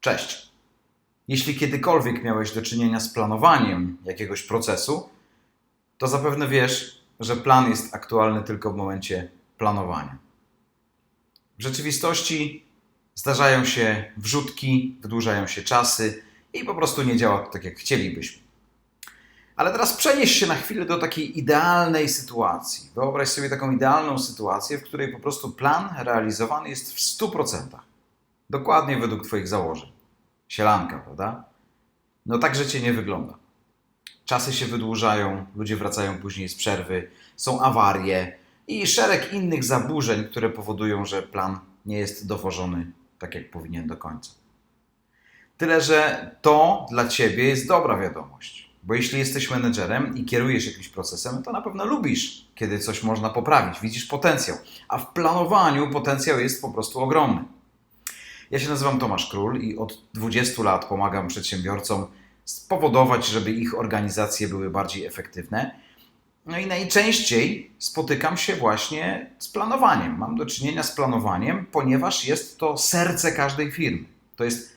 Cześć. Jeśli kiedykolwiek miałeś do czynienia z planowaniem jakiegoś procesu, to zapewne wiesz, że plan jest aktualny tylko w momencie planowania. W rzeczywistości zdarzają się wrzutki, wydłużają się czasy i po prostu nie działa to tak, jak chcielibyśmy. Ale teraz przenieś się na chwilę do takiej idealnej sytuacji. Wyobraź sobie taką idealną sytuację, w której po prostu plan realizowany jest w 100%. Dokładnie według Twoich założeń. Sielanka, prawda? No tak życie nie wygląda. Czasy się wydłużają, ludzie wracają później z przerwy, są awarie i szereg innych zaburzeń, które powodują, że plan nie jest dowożony tak, jak powinien do końca. Tyle, że to dla Ciebie jest dobra wiadomość. Bo jeśli jesteś menedżerem i kierujesz jakimś procesem, to na pewno lubisz, kiedy coś można poprawić, widzisz potencjał. A w planowaniu potencjał jest po prostu ogromny. Ja się nazywam Tomasz Król i od 20 lat pomagam przedsiębiorcom spowodować, żeby ich organizacje były bardziej efektywne. No i najczęściej spotykam się właśnie z planowaniem. Mam do czynienia z planowaniem, ponieważ jest to serce każdej firmy. To jest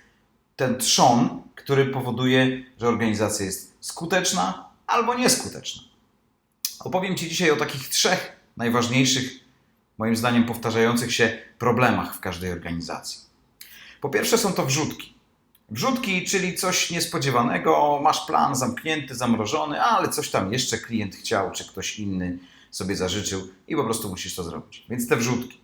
ten trzon, który powoduje, że organizacja jest skuteczna albo nieskuteczna. Opowiem Ci dzisiaj o takich trzech najważniejszych, moim zdaniem, powtarzających się problemach w każdej organizacji. Po pierwsze, są to wrzutki. Wrzutki, czyli coś niespodziewanego, masz plan zamknięty, zamrożony, ale coś tam jeszcze klient chciał, czy ktoś inny sobie zażyczył i po prostu musisz to zrobić. Więc te wrzutki.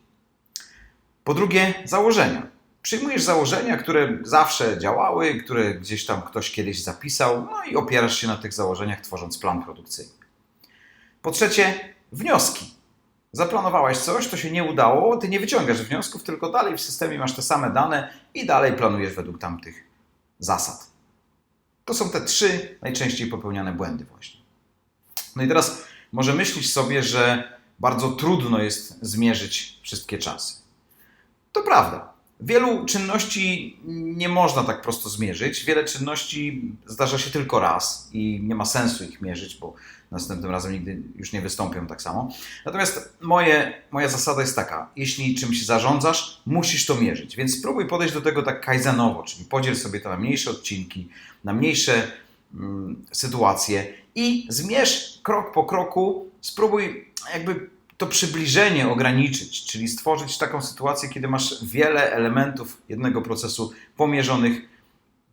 Po drugie, założenia. Przyjmujesz założenia, które zawsze działały, które gdzieś tam ktoś kiedyś zapisał, no i opierasz się na tych założeniach, tworząc plan produkcyjny. Po trzecie, wnioski. Zaplanowałeś coś, to się nie udało, ty nie wyciągasz wniosków, tylko dalej w systemie masz te same dane i dalej planujesz według tamtych zasad. To są te trzy najczęściej popełniane błędy, właśnie. No i teraz może myślisz sobie, że bardzo trudno jest zmierzyć wszystkie czasy. To prawda. Wielu czynności nie można tak prosto zmierzyć. Wiele czynności zdarza się tylko raz i nie ma sensu ich mierzyć, bo następnym razem nigdy już nie wystąpią tak samo. Natomiast moje, moja zasada jest taka: jeśli czymś zarządzasz, musisz to mierzyć. Więc spróbuj podejść do tego tak kajzenowo, czyli podziel sobie to na mniejsze odcinki, na mniejsze mm, sytuacje i zmierz krok po kroku. Spróbuj jakby to przybliżenie ograniczyć, czyli stworzyć taką sytuację, kiedy masz wiele elementów jednego procesu pomierzonych,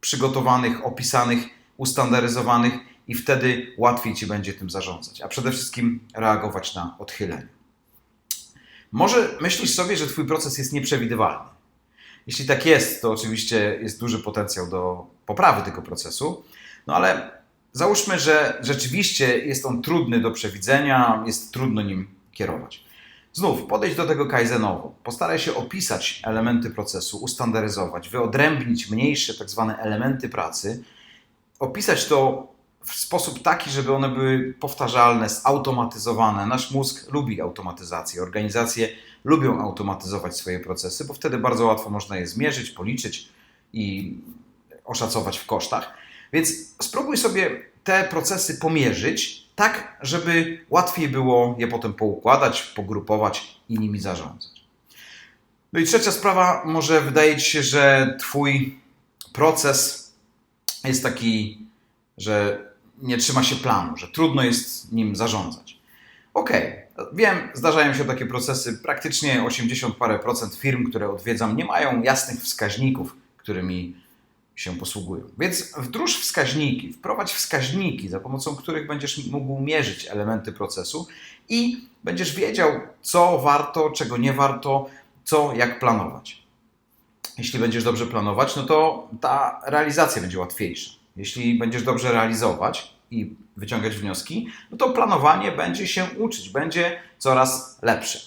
przygotowanych, opisanych, ustandaryzowanych i wtedy łatwiej ci będzie tym zarządzać, a przede wszystkim reagować na odchylenie. Może myślisz sobie, że twój proces jest nieprzewidywalny. Jeśli tak jest, to oczywiście jest duży potencjał do poprawy tego procesu, no ale załóżmy, że rzeczywiście jest on trudny do przewidzenia, jest trudno nim kierować. Znów, podejdź do tego kaizenowo. Postaraj się opisać elementy procesu, ustandaryzować, wyodrębnić mniejsze tak zwane elementy pracy, opisać to w sposób taki, żeby one były powtarzalne, zautomatyzowane. Nasz mózg lubi automatyzację. Organizacje lubią automatyzować swoje procesy, bo wtedy bardzo łatwo można je zmierzyć, policzyć i oszacować w kosztach. Więc spróbuj sobie te procesy pomierzyć, tak żeby łatwiej było je potem poukładać, pogrupować i nimi zarządzać. No i trzecia sprawa, może wydaje Ci się, że Twój proces jest taki, że nie trzyma się planu, że trudno jest nim zarządzać. Okej, okay. wiem, zdarzają się takie procesy. Praktycznie 80 parę procent firm, które odwiedzam, nie mają jasnych wskaźników, którymi się posługują. Więc wdróż wskaźniki, wprowadź wskaźniki, za pomocą których będziesz mógł mierzyć elementy procesu i będziesz wiedział, co warto, czego nie warto, co, jak planować. Jeśli będziesz dobrze planować, no to ta realizacja będzie łatwiejsza. Jeśli będziesz dobrze realizować i wyciągać wnioski, no to planowanie będzie się uczyć, będzie coraz lepsze.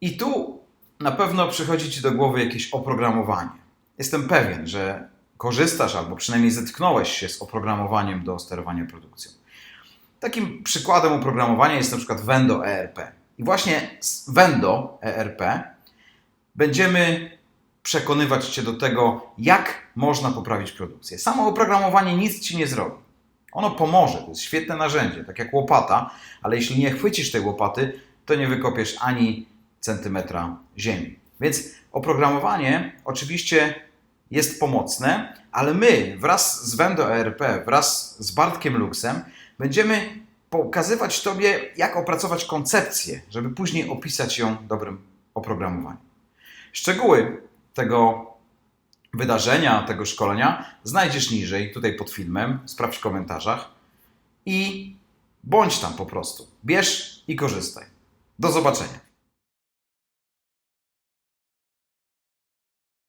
I tu na pewno przychodzi Ci do głowy jakieś oprogramowanie jestem pewien, że korzystasz albo przynajmniej zetknąłeś się z oprogramowaniem do sterowania produkcją. Takim przykładem oprogramowania jest na przykład Vendo ERP. I właśnie z Vendo ERP będziemy przekonywać Cię do tego, jak można poprawić produkcję. Samo oprogramowanie nic Ci nie zrobi. Ono pomoże, to jest świetne narzędzie, tak jak łopata, ale jeśli nie chwycisz tej łopaty, to nie wykopiesz ani centymetra ziemi. Więc oprogramowanie oczywiście jest pomocne, ale my wraz z Wendo ERP, wraz z Bartkiem Luxem będziemy pokazywać Tobie, jak opracować koncepcję, żeby później opisać ją dobrym oprogramowaniem. Szczegóły tego wydarzenia, tego szkolenia znajdziesz niżej, tutaj pod filmem, sprawdź w komentarzach i bądź tam po prostu. Bierz i korzystaj. Do zobaczenia.